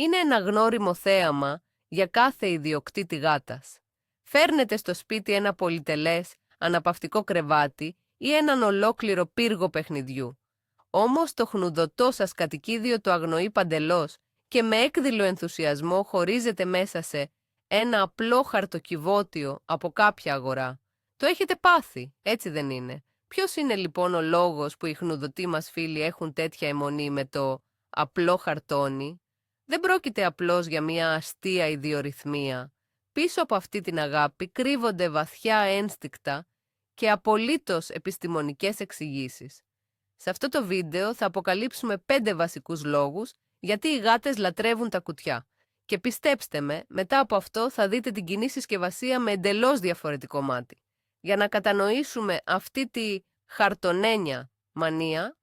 Είναι ένα γνώριμο θέαμα για κάθε ιδιοκτήτη γάτας. Φέρνετε στο σπίτι ένα πολυτελές, αναπαυτικό κρεβάτι ή έναν ολόκληρο πύργο παιχνιδιού. Όμως το χνουδωτό σας κατοικίδιο το αγνοεί παντελώς και με έκδηλο ενθουσιασμό χωρίζεται μέσα σε ένα απλό χαρτοκιβώτιο από κάποια αγορά. Το έχετε πάθει, έτσι δεν είναι; Ποιος είναι λοιπόν ο λόγος που οι χνουδωτοί μας φίλοι έχουν τέτοια αιμονή με το απλό χαρτόνι; Δεν πρόκειται απλώς για μια αστεία ιδιορυθμία. Πίσω από αυτή την αγάπη κρύβονται βαθιά ένστικτα και απολύτως επιστημονικές εξηγήσεις. Σε αυτό το βίντεο θα αποκαλύψουμε πέντε βασικούς λόγους γιατί οι γάτες λατρεύουν τα κουτιά. Και πιστέψτε με, μετά από αυτό θα δείτε την κοινή συσκευασία με εντελώς διαφορετικό μάτι. Για να κατανοήσουμε αυτή τη χαρτονένια μανία,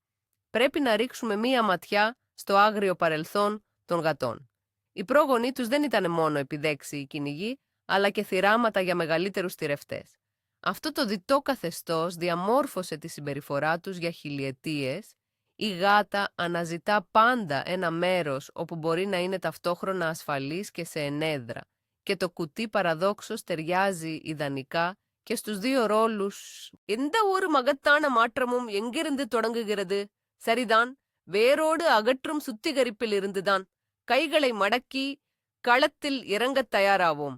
πρέπει να ρίξουμε μία ματιά στο άγριο παρελθόν των γατών. Οι πρόγονοί τους δεν ήταν μόνο επιδέξιοι κυνηγοί, αλλά και θυράματα για μεγαλύτερους τυρευτές. Αυτό το διτό καθεστώς διαμόρφωσε τη συμπεριφορά τους για χιλιετίες. Η γάτα αναζητά πάντα ένα μέρος όπου μπορεί να είναι ταυτόχρονα ασφαλής και σε ενέδρα και το κουτί παραδόξως ταιριάζει ιδανικά και στους δύο ρόλους. எந்த ஒரு மகத்தான மாற்றமும் எங்கிருந்து தொடங்குகிறது சரிதான் வேரோடு அகற்றும் சுத்திகரிப்பில் இருந்துதான் கைகளை மடக்கி களத்தில் இறங்கத் தயாராவோம்.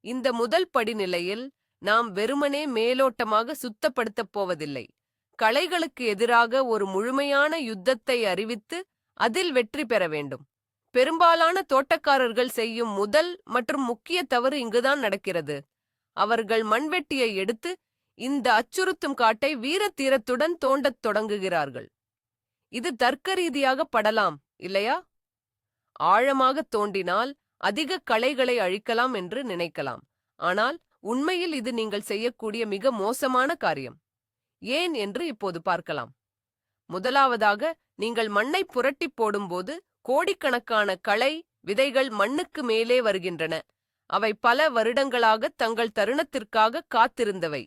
இந்த முதல் படிநிலையில் நாம் வெறுமனே மேலோட்டமாக சுத்தப்படுத்தப் போவதில்லை. களைகளுக்கு எதிராக ஒரு முழுமையான யுத்தத்தை அறிவித்து அதில் வெற்றி பெற வேண்டும். பெரும்பாலான தோட்டக்காரர்கள் செய்யும் முதல் மற்றும் முக்கிய தவறு இங்குதான் நடக்கிறது. அவர்கள் மண்வெட்டியை எடுத்து இந்த அச்சுறுத்தும் காட்டை வீரத்தீரத்துடன் தோண்டத் தொடங்குகிறார்கள். இது தர்க்க ரீதியாக படலாம் இல்லையா? ஆழமாக தோண்டினால் அதிக களைகளை அழிக்கலாம் என்று நினைக்கலாம். ஆனால் உண்மையில் இது நீங்கள் செய்யக்கூடிய மிக மோசமான காரியம். ஏன் என்று இப்போது பார்க்கலாம். முதலாவதாக நீங்கள் மண்ணை புரட்டி போடும்போது கோடிக்கணக்கான களை விதைகள் மண்ணுக்கு மேலே வருகின்றன. அவை பல வருடங்களாக தங்கள் தருணத்திற்காக காத்திருந்தவை.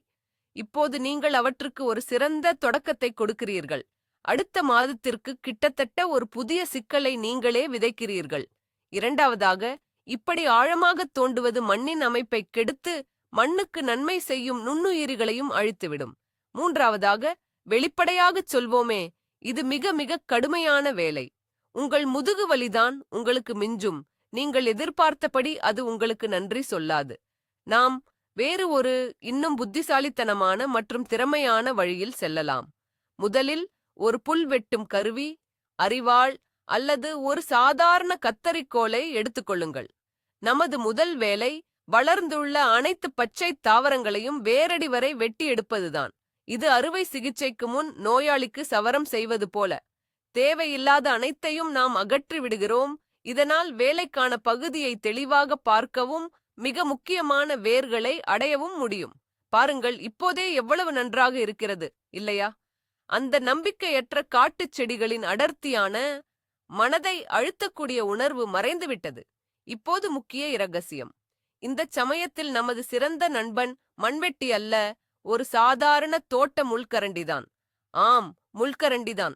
இப்போது நீங்கள் அவற்றுக்கு ஒரு சிறந்த தொடக்கத்தை கொடுக்கிறீர்கள். அடுத்த மாதத்திற்கு கிட்டத்தட்ட ஒரு புதிய சிக்கலை நீங்களே விதைக்கிறீர்கள். இரண்டாவதாக இப்படி ஆழமாக தோண்டுவது மண்ணின் அமைப்பை கெடுத்து மண்ணுக்கு நன்மை செய்யும் நுண்ணுயிரிகளையும் அழித்துவிடும். மூன்றாவதாக வெளிப்படையாகச் சொல்வோமே இது மிக மிக கடுமையான வேலை. உங்கள் முதுகு வலிதான் உங்களுக்கு மிஞ்சும். நீங்கள் எதிர்பார்த்தபடி அது உங்களுக்கு நன்றி சொல்லாது. நாம் வேறு ஒரு இன்னும் புத்திசாலித்தனமான மற்றும் திறமையான வழியில் செல்லலாம். முதலில் ஒரு புல் வெட்டும் கருவி அரிவாள் அல்லது ஒரு சாதாரண கத்தரிக்கோலை எடுத்துக்கொள்ளுங்கள் நமது முதல் வேலை வளர்ந்துள்ள அனைத்து பச்சை தாவரங்களையும் வேரடி வரை வெட்டி எடுப்பதுதான். இது அறுவை சிகிச்சைக்கு முன் நோயாளிக்கு சவரம் செய்வது போல. தேவையில்லாத அனைத்தையும் நாம் அகற்றி விடுகிறோம். இதனால் வேலைக்கான பகுதியை தெளிவாக பார்க்கவும் மிக முக்கியமான வேர்களை அடையவும் முடியும். பாருங்கள் இப்போதே எவ்வளவு நன்றாக இருக்கிறது இல்லையா? அந்த நம்பிக்கையற்ற காட்டுச் செடிகளின் அடர்த்தியான மனதை அழுத்தக்கூடிய உணர்வு மறைந்துவிட்டது. இப்போது முக்கிய இரகசியம். இந்த சமயத்தில் நமது சிறந்த நண்பன் மண்வெட்டி அல்ல ஒரு சாதாரண தோட்ட முள்கரண்டிதான். ஆம் முள்கரண்டிதான்.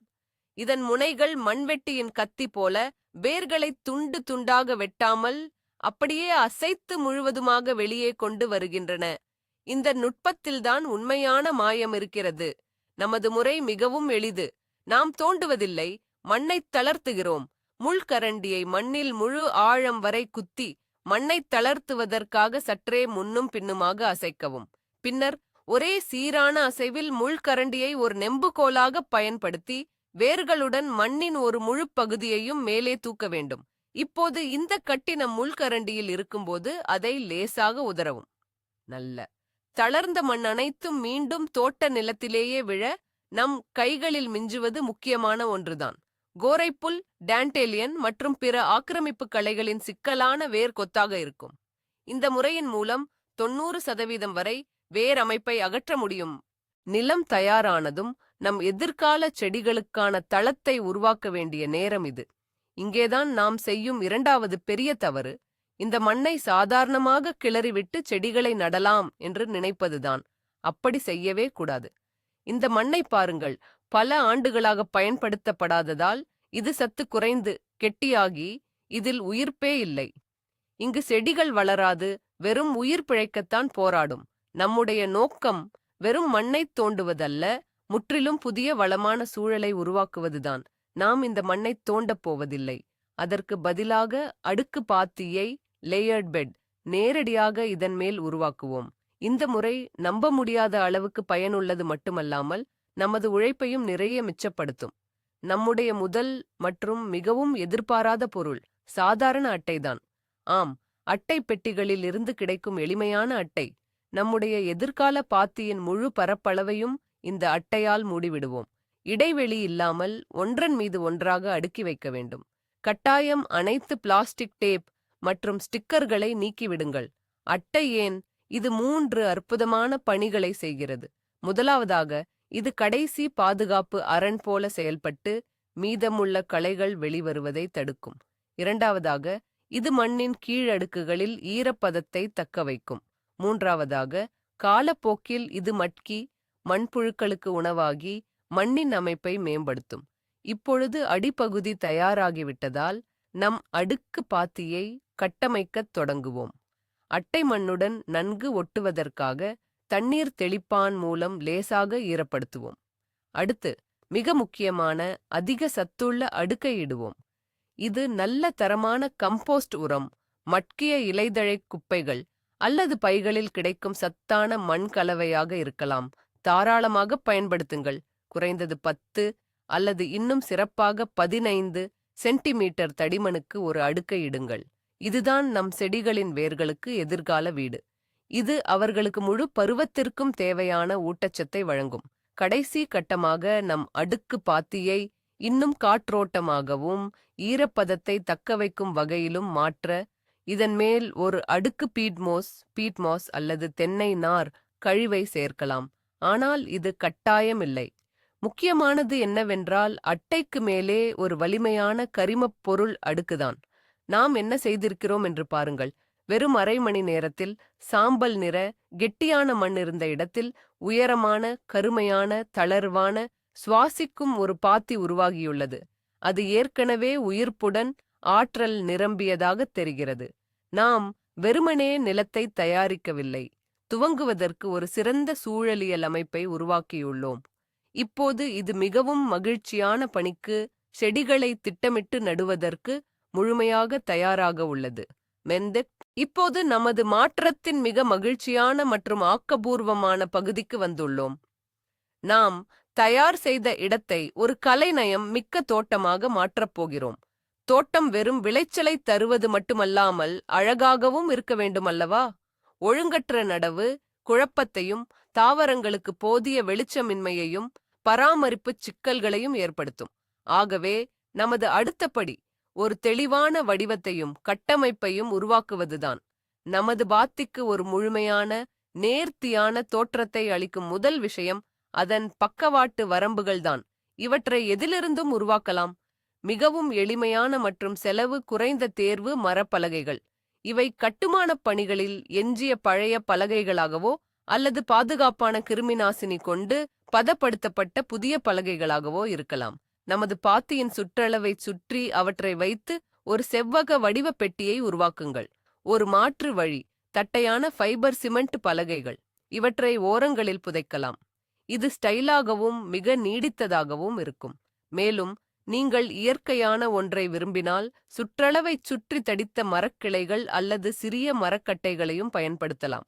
இதன் முனைகள் மண்வெட்டியின் கத்தி போல வேர்களை துண்டு துண்டாக வெட்டாமல் அப்படியே அசைத்து முழுவதுமாக வெளியே கொண்டு வருகின்றன. இந்த நுட்பத்தில்தான் உண்மையான மாயம் இருக்கிறது. நமது முறை மிகவும் எளிது. நாம் தோண்டுவதில்லை மண்ணைத் தளர்த்துகிறோம். முள்கரண்டியை மண்ணில் முழு ஆழம் வரை குத்தி மண்ணைத் தளர்த்துவதற்காக சற்றே முன்னும் பின்னுமாக அசைக்கவும். பின்னர் ஒரே சீரான அசைவில் முள்கரண்டியை ஒரு நெம்புகோலாக பயன்படுத்தி வேர்களுடன் மண்ணின் ஒரு முழு பகுதியையும் மேலே தூக்க வேண்டும். இப்போது இந்த கட்டின முள்கரண்டியில் இருக்கும்போது அதை லேசாக உதறவும். நல்ல தளர்ந்த மண் அனைத்தும் மீண்டும் தோட்ட நிலத்திலேயே விழ நம் கைகளில் மிஞ்சுவது முக்கியமான ஒன்றுதான். கோரைப்புல் டேண்டேலியன் மற்றும் பிற ஆக்கிரமிப்பு களைகளின் சிக்கலான வேர் கொத்தாக இருக்கும். இந்த முறையின் மூலம் தொன்னூறு சதவீதம் வரை வேர் அமைப்பை அகற்ற முடியும். நிலம் தயாரானதும் நம் எதிர்கால செடிகளுக்கான தளத்தை உருவாக்க வேண்டிய நேரம் இது. இங்கேதான் நாம் செய்யும் இரண்டாவது பெரிய தவறு இந்த மண்ணை சாதாரணமாக கிளறிவிட்டு செடிகளை நடலாம் என்று நினைப்பதுதான். அப்படி செய்யவே கூடாது. இந்த மண்ணை பாருங்கள் பல ஆண்டுகளாக பயன்படுத்தப்படாததால் இது சத்து குறைந்து கெட்டியாகி இதில் உயிர்ப்பே இல்லை. இங்கு செடிகள் வளராது வெறும் உயிர் பிழைக்கத்தான் போராடும். நம்முடைய நோக்கம் வெறும் மண்ணைத் தோண்டுவதல்ல முற்றிலும் புதிய வளமான சூழலை உருவாக்குவதுதான். நாம் இந்த மண்ணைத் தோண்டப் போவதில்லை. அதற்கு பதிலாக அடுக்கு பாத்தியை லேயர்ட் பெட் நேரடியாக இதன் மேல் உருவாக்குவோம். இந்த முறை நம்ப முடியாத அளவுக்கு பயனுள்ளது மட்டுமல்லாமல் நமது உழைப்பையும் நிறைய மிச்சப்படுத்தும். நம்முடைய முதல் மற்றும் மிகவும் எதிர்பாராத பொருள் சாதாரண அட்டைதான் ஆம் அட்டை பெட்டிகளில் இருந்து கிடைக்கும் எளிமையான அட்டை. நம்முடைய எதிர்கால பாத்தியின் முழு பரப்பளவையும் இந்த அட்டையால் மூடிவிடுவோம். இடைவெளி இல்லாமல் ஒன்றன் மீது ஒன்றாக அடுக்கி வைக்க வேண்டும். கட்டாயம் அனைத்து பிளாஸ்டிக் டேப் மற்றும் ஸ்டிக்கர்களை நீக்கிவிடுங்கள். அட்டை ஏன்? இது மூன்று அற்புதமான பணிகளை செய்கிறது. முதலாவதாக இது கடைசி பாதுகாப்பு அரண் போல செயல்பட்டு மீதமுள்ள களைகள் வெளிவருவதை தடுக்கும். இரண்டாவதாக இது மண்ணின் கீழடுக்குகளில் ஈரப்பதத்தை தக்க வைக்கும் மூன்றாவதாக காலப்போக்கில் இது மட்கி மண்புழுக்களுக்கு உணவாகி மண்ணின் அமைப்பை மேம்படுத்தும். இப்பொழுது அடிப்பகுதி தயாராகிவிட்டதால் நம் அடுக்கு பாத்தியை கட்டமைக்கத் தொடங்குவோம். அட்டை மண்ணுடன் நன்கு ஒட்டுவதற்காக தண்ணீர் தெளிப்பான் மூலம் லேசாக ஈரப்படுத்துவோம். அடுத்து மிக முக்கியமான அதிக சத்துள்ள அடுக்கை இடுவோம். இது நல்ல தரமான கம்போஸ்ட் உரம் மட்கிய இலைதழை குப்பைகள் அல்லது பைகளில் கிடைக்கும் சத்தான மண் கலவையாக இருக்கலாம். தாராளமாக பயன்படுத்துங்கள். குறைந்தது பத்து அல்லது இன்னும் சிறப்பாக பதினைந்து சென்டிமீட்டர் தடிமனுக்கு ஒரு அடுக்கை இடுங்கள். இதுதான் நம் செடிகளின் வேர்களுக்கு எதிர்கால வீடு. இது அவர்களுக்கு முழு பருவத்திற்கும் தேவையான ஊட்டச்சத்தை வழங்கும். கடைசி கட்டமாக நம் அடுக்கு பாத்தியை இன்னும் காற்றோட்டமாகவும் ஈரப்பதத்தை தக்கவைக்கும் வகையிலும் மாற்ற இதன் மேல் ஒரு அடுக்கு பீட்மோஸ் பீட்மாஸ் அல்லது தென்னை நார் கழிவை சேர்க்கலாம். ஆனால் இது கட்டாயமில்லை முக்கியமானது என்னவென்றால் அட்டைக்கு மேலே ஒரு வலிமையான கரிமப் பொருள் அடுக்குதான். நாம் என்ன செய்திருக்கிறோம் என்று பாருங்கள். வெறும் அரை மணி நேரத்தில் சாம்பல் நிற கெட்டியான மண் இருந்த இடத்தில் உயரமான கருமையான தளர்வான சுவாசிக்கும் ஒரு பாத்தி உருவாகியுள்ளது. அது ஏற்கனவே உயிர்ப்புடன் ஆற்றல் நிரம்பியதாக தெரிகிறது. நாம் வெறுமனே நிலத்தை தயாரிக்கவில்லை. துவங்குவதற்கு ஒரு சிறந்த சூழலியல் அமைப்பை உருவாக்கியுள்ளோம். இப்போது இது மிகவும் மகிழ்ச்சியான பணிக்கு செடிகளை திட்டமிட்டு நடுவதற்கு முழுமையாக தயாராக உள்ளது. மெந்தெக் இப்போது நமது மாற்றத்தின் மிக மகிழ்ச்சியான மற்றும் ஆக்கபூர்வமான பகுதிக்கு வந்துள்ளோம். நாம் தயார் செய்த இடத்தை ஒரு கலைநயம் மிக்க தோட்டமாக மாற்றப் போகிறோம். தோட்டம் வெறும் விளைச்சலை தருவது மட்டுமல்லாமல் அழகாகவும் இருக்க வேண்டுமல்லவா? ஒழுங்கற்ற நடவு குழப்பத்தையும் தாவரங்களுக்கு போதிய வெளிச்சமின்மையையும் பராமரிப்புச் சிக்கல்களையும் ஏற்படுத்தும். ஆகவே நமது அடுத்தபடி ஒரு தெளிவான வடிவத்தையும் கட்டமைப்பையும் உருவாக்குவதுதான். நமது பாத்திக்கு ஒரு முழுமையான நேர்த்தியான தோற்றத்தை அளிக்கும் முதல் விஷயம் அதன் பக்கவாட்டு வரம்புகள்தான். இவற்றை எதிலிருந்தும் உருவாக்கலாம்? மிகவும் எளிமையான மற்றும் செலவு குறைந்த தேர்வு மரப்பலகைகள். இவை கட்டுமானப் பணிகளில் எஞ்சிய பழைய பலகைகளாகவோ அல்லது பாதுகாப்பான கிருமிநாசினி கொண்டு பதப்படுத்தப்பட்ட புதிய பலகைகளாகவோ இருக்கலாம். நமது பாத்தியின் சுற்றளவை சுற்றி அவற்றை வைத்து ஒரு செவ்வக வடிவ பெட்டியை உருவாக்குங்கள். ஒரு மாற்று வழி தட்டையான ஃபைபர் சிமெண்ட் பலகைகள். இவற்றை ஓரங்களில் புதைக்கலாம். இது ஸ்டைலாகவும் மிக நீடித்ததாகவும் இருக்கும். மேலும் நீங்கள் இயற்கையான ஒன்றை விரும்பினால் சுற்றளவைச் சுற்றி தடித்த மரக்கிளைகள் அல்லது சிறிய மரக்கட்டைகளையும் பயன்படுத்தலாம்.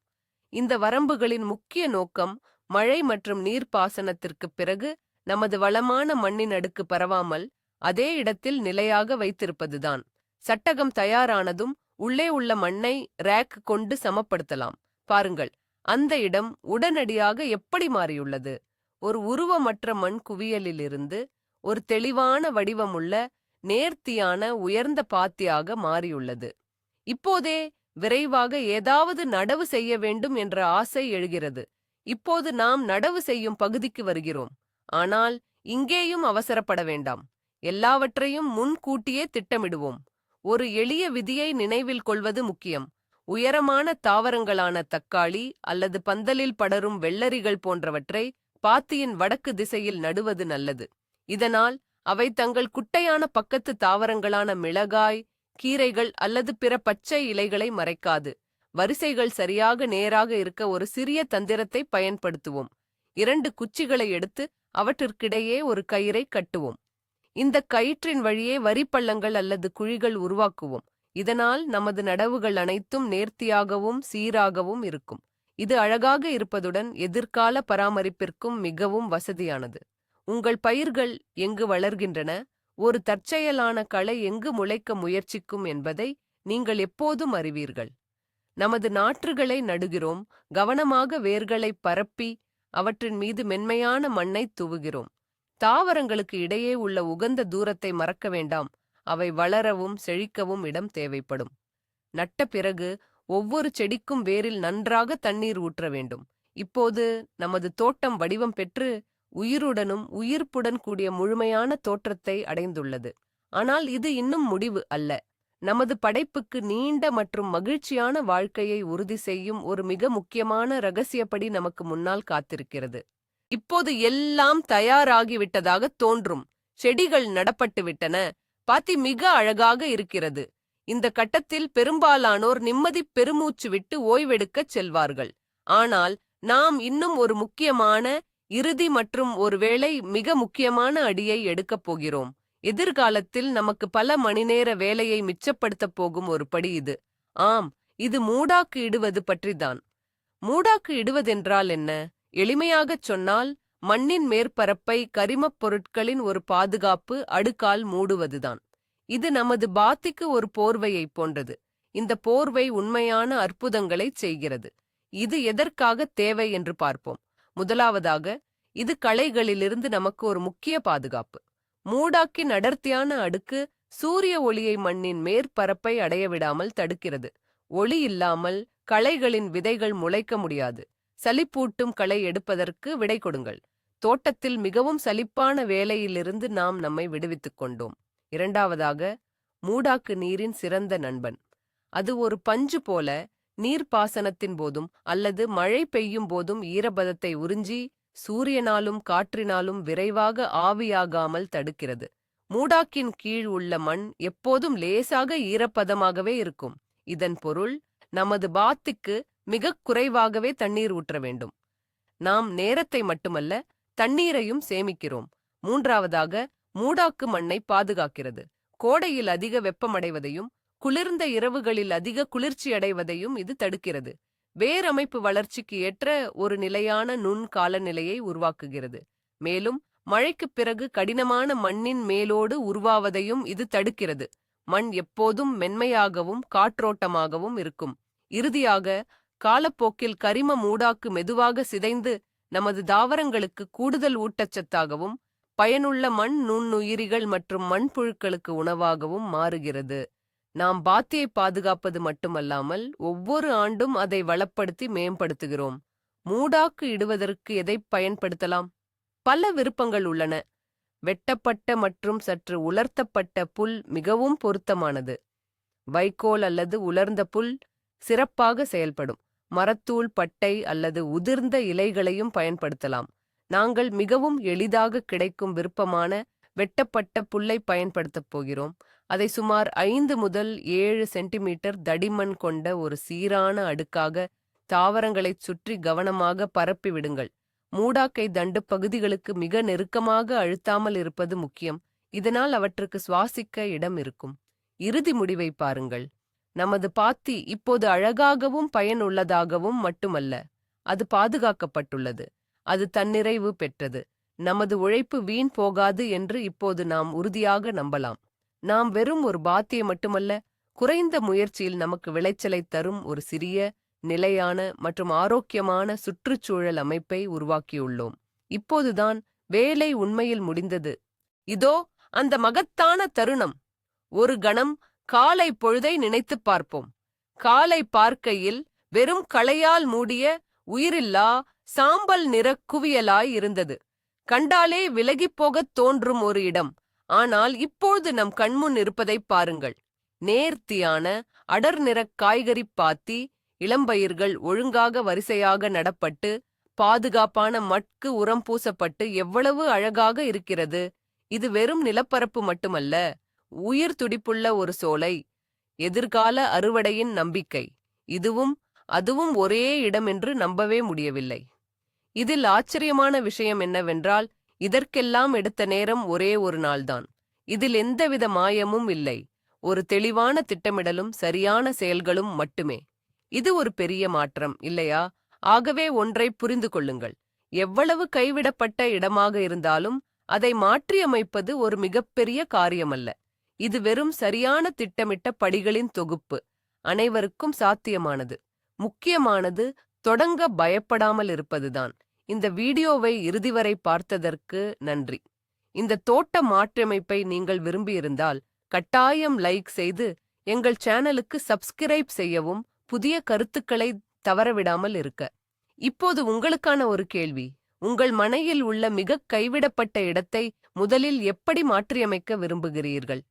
இந்த வரம்புகளின் முக்கிய நோக்கம் மழை மற்றும் நீர்ப்பாசனத்திற்குப் பிறகு நமது வளமான மண்ணின் அடுக்கு பரவாமல் அதே இடத்தில் நிலையாக வைத்திருப்பதுதான். சட்டகம் தயாரானதும் உள்ளே உள்ள மண்ணை ரேக் கொண்டு சமப்படுத்தலாம். பாருங்கள் அந்த இடம் உடனடியாக எப்படி மாறியுள்ளது? ஒரு உருவமற்ற மண் குவியலிலிருந்து ஒரு தெளிவான வடிவமுள்ள நேர்த்தியான உயர்ந்த பாத்தியாக மாறியுள்ளது. இப்போதே விரைவாக ஏதாவது நடவு செய்ய வேண்டும் என்ற ஆசை எழுகிறது. இப்போது நாம் நடவு செய்யும் பகுதிக்கு வருகிறோம். ஆனால் இங்கேயும் அவசரப்பட வேண்டாம். எல்லாவற்றையும் முன்கூட்டியே திட்டமிடுவோம். ஒரு எளிய விதியை நினைவில் கொள்வது முக்கியம். உயரமான தாவரங்களான தக்காளி அல்லது பந்தலில் படரும் வெள்ளரிகள் போன்றவற்றை பாத்தியின் வடக்கு திசையில் நடுவது நல்லது. இதனால் அவை தங்கள் குட்டையான பக்கத்து தாவரங்களான மிளகாய் கீரைகள் அல்லது பிற பச்சை இலைகளை மறைக்காது. வரிசைகள் சரியாக நேராக இருக்க ஒரு சிறிய தந்திரத்தை பயன்படுத்துவோம். இரண்டு குச்சிகளை எடுத்து அவற்றிற்கிடையே ஒரு கயிறை கட்டுவோம். இந்த கயிற்றின் வழியே வரிப்பள்ளங்கள் அல்லது குழிகள் உருவாக்குவோம். இதனால் நமது நடவுகள் அனைத்தும் நேர்த்தியாகவும் சீராகவும் இருக்கும். இது அழகாக இருப்பதுடன் எதிர்கால பராமரிப்பிற்கும் மிகவும் வசதியானது. உங்கள் பயிர்கள் எங்கு வளர்கின்றன? ஒரு தற்செயலான களை எங்கு முளைக்க முயற்சிக்கும் என்பதை நீங்கள் எப்போதும் அறிவீர்கள். நமது நாற்றுகளை நடுகிறோம். கவனமாக வேர்களை பரப்பி அவற்றின் மீது மென்மையான மண்ணை தூவுகிறோம். தாவரங்களுக்கு இடையே உள்ள உகந்த தூரத்தை மறக்க வேண்டாம். அவை வளரவும் செழிக்கவும் இடம் தேவைப்படும். நட்ட பிறகு ஒவ்வொரு செடிக்கும் வேரில் நன்றாக தண்ணீர் ஊற்ற வேண்டும். இப்போது நமது தோட்டம் வடிவம் பெற்று உயிருடனும் உயிர்ப்புடன் கூடிய முழுமையான தோற்றத்தை அடைந்துள்ளது. ஆனால் இது இன்னும் முடிவு அல்ல. நமது படைப்புக்கு நீண்ட மற்றும் மகிழ்ச்சியான வாழ்க்கையை உறுதி செய்யும் ஒரு மிக முக்கியமான ரகசியப்படி நமக்கு முன்னால் காத்திருக்கிறது. இப்போது எல்லாம் தயாராகிவிட்டதாக தோன்றும். செடிகள் நடப்பட்டு விட்டன. பாத்தி மிக அழகாக இருக்கிறது. இந்த கட்டத்தில் பெரும்பாலானோர் நிம்மதி பெருமூச்சு விட்டு ஓய்வெடுக்கச் செல்வார்கள். ஆனால் நாம் இன்னும் ஒரு முக்கியமான இறுதி மற்றும் ஒருவேளை மிக முக்கியமான அடியை எடுக்கப் போகிறோம். எதிர்காலத்தில் நமக்கு பல மணிநேர வேலையை மிச்சப்படுத்தப் போகும் ஒரு படி இது. ஆம் இது மூடாக்கு இடுவது பற்றிதான். மூடாக்கு இடுவதென்றால் என்ன? எளிமையாகச் சொன்னால் மண்ணின் மேற்பரப்பை கரிமப் பொருட்களின் ஒரு பாதுகாப்பு அடுக்கால் மூடுவதுதான். இது நமது பாத்திக்கு ஒரு போர்வையைப் போன்றது. இந்த போர்வை உண்மையான அற்புதங்களைச் செய்கிறது. இது எதற்காக தேவை என்று பார்ப்போம். முதலாவதாக இது களைகளிலிருந்து நமக்கு ஒரு முக்கிய பாதுகாப்பு. மூடாக்கின் அடர்த்தியான அடுக்கு சூரிய ஒளியை மண்ணின் மேற்பரப்பை அடையவிடாமல் தடுக்கிறது. ஒளி இல்லாமல் களைகளின் விதைகள் முளைக்க முடியாது. சலிப்பூட்டும் களை எடுப்பதற்கு விடை கொடுங்கள். தோட்டத்தில் மிகவும் சலிப்பான வேலையிலிருந்து நாம் நம்மை விடுவித்துக் கொண்டோம். இரண்டாவதாக மூடாக்கு நீரின் சிறந்த நண்பன். அது ஒரு பஞ்சு போல நீர்ப்பாசனத்தின் போதும் அல்லது மழை பெய்யும் போதும் ஈரபதத்தை உறிஞ்சி சூரியனாலும் காற்றினாலும் விரைவாக ஆவியாகாமல் தடுக்கிறது. மூடாக்கின் கீழ் உள்ள மண் எப்போதும் லேசாக ஈரப்பதமாகவே இருக்கும். இதன் பொருள் நமது பாத்துக்கு மிகக் குறைவாகவே தண்ணீர் ஊற்ற வேண்டும். நாம் நேரத்தை மட்டுமல்ல தண்ணீரையும் சேமிக்கிறோம். மூன்றாவதாக மூடாக்கு மண்ணை பாதுகாக்கிறது. கோடையில் அதிக வெப்பமடைவதையும் குளிர்ந்த இரவுகளில் அதிக குளிர்ச்சியடைவதையும் இது தடுக்கிறது. வேரமைப்பு வளர்ச்சிக்கு ஏற்ற ஒரு நிலையான நுண் காலநிலையை உருவாக்குகிறது. மேலும் மழைக்குப் பிறகு கடினமான மண்ணின் மேலோடு உருவாவதையும் இது தடுக்கிறது. மண் எப்போதும் மென்மையாகவும் காற்றோட்டமாகவும் இருக்கும். இறுதியாக காலப்போக்கில் கரிம மூடாக்கு மெதுவாக சிதைந்து நமது தாவரங்களுக்கு கூடுதல் ஊட்டச்சத்தாகவும் பயனுள்ள மண் நுண்ணுயிரிகள் மற்றும் மண்புழுக்களுக்கு உணவாகவும் மாறுகிறது. நாம் பாத்தியை பாதுகாப்பது மட்டுமல்லாமல் ஒவ்வொரு ஆண்டும் அதை வளப்படுத்தி மேம்படுத்துகிறோம். மூடாக்கு இடுவதற்கு எதை பயன்படுத்தலாம்? பல விருப்பங்கள் உள்ளன. வெட்டப்பட்ட மற்றும் சற்று உலர்த்தப்பட்ட புல் மிகவும் பொருத்தமானது. வைக்கோல் அல்லது உலர்ந்த புல் சிறப்பாக செயல்படும். மரத்தூள் பட்டை அல்லது உதிர்ந்த இலைகளையும் பயன்படுத்தலாம். நாங்கள் மிகவும் எளிதாக கிடைக்கும் விருப்பமான வெட்டப்பட்ட புல்லை பயன்படுத்தப் போகிறோம். அதை சுமார் ஐந்து முதல் ஏழு சென்டிமீட்டர் தடிமண் கொண்ட ஒரு சீரான அடுக்காக தாவரங்களைச் சுற்றி கவனமாக பரப்பிவிடுங்கள் மூடாக்கை தண்டு பகுதிகளுக்கு மிக நெருக்கமாக அழுத்தாமல் இருப்பது முக்கியம். இதனால் அவற்றுக்கு சுவாசிக்க இடம் இருக்கும். இறுதி முடிவை பாருங்கள். நமது பாத்தி இப்போது அழகாகவும் பயனுள்ளதாகவும் மட்டுமல்ல அது பாதுகாக்கப்பட்டுள்ளது. அது தன்னிறைவு பெற்றது. நமது உழைப்பு வீண் போகாது என்று இப்போது நாம் உறுதியாக நம்பலாம். நாம் வெறும் ஒரு பாத்தியை மட்டுமல்ல குறைந்த முயற்சியில் நமக்கு விளைச்சலைத் தரும் ஒரு சிறிய நிலையான மற்றும் ஆரோக்கியமான சுற்றுச்சூழல் அமைப்பை உருவாக்கியுள்ளோம். இப்போதுதான் வேலை உண்மையில் முடிந்தது. இதோ அந்த மகத்தான தருணம். ஒரு கணம் காலை பொழுதை நினைத்துப் பார்ப்போம். காலை பார்க்கையில் வெறும் களையால் மூடிய உயிரில்லா சாம்பல் நிற குவியலாய் இருந்தது. கண்டாலே விலகிப் போகத் தோன்றும் ஒரு இடம். ஆனால் இப்போது நம் கண்முன் இருப்பதைப் பாருங்கள். நேர்த்தியான அடர் நிறக் காய்கறி பாத்தி இளம்பயிர்கள் ஒழுங்காக வரிசையாக நடப்பட்டு பாதுகாப்பான மட்கு உரம் பூசப்பட்டு எவ்வளவு அழகாக இருக்கிறது. இது வெறும் நிலப்பரப்பு மட்டுமல்ல உயிர் துடிப்புள்ள ஒரு சோலை எதிர்கால அறுவடையின் நம்பிக்கை. இதுவும் அதுவும் ஒரே இடம் என்று நம்பவே முடியவில்லை. இதில் ஆச்சரியமான விஷயம் என்னவென்றால் இதற்கெல்லாம் எடுத்த நேரம் ஒரே ஒரு நாள்தான். இதில் எந்தவித மாயமும் இல்லை. ஒரு தெளிவான திட்டமிடலும் சரியான செயல்களும் மட்டுமே. இது ஒரு பெரிய மாற்றம் இல்லையா? ஆகவே ஒன்றை புரிந்து கொள்ளுங்கள். எவ்வளவு கைவிடப்பட்ட இடமாக இருந்தாலும் அதை மாற்றியமைப்பது ஒரு மிகப்பெரிய காரியமல்ல. இது வெறும் சரியான திட்டமிட்ட படிகளின் தொகுப்பு. அனைவருக்கும் சாத்தியமானது. முக்கியமானது தொடங்க பயப்படாமல் இருப்பதுதான். இந்த வீடியோவை இறுதி வரை பார்த்ததற்கு நன்றி. இந்த தோட்ட மாற்றியமைப்பை நீங்கள் விரும்பியிருந்தால் கட்டாயம் லைக் செய்து எங்கள் சேனலுக்கு சப்ஸ்கிரைப் செய்யவும் புதிய கருத்துக்களை தவறவிடாமல் இருக்க. இப்போது உங்களுக்கான ஒரு கேள்வி. உங்கள் மனையில் உள்ள மிக கைவிடப்பட்ட இடத்தை முதலில் எப்படி மாற்றியமைக்க விரும்புகிறீர்கள்?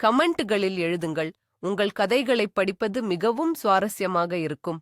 கமெண்ட்டுகளில் எழுதுங்கள். உங்கள் கதைகளை படிப்பது மிகவும் சுவாரஸ்யமாக இருக்கும்.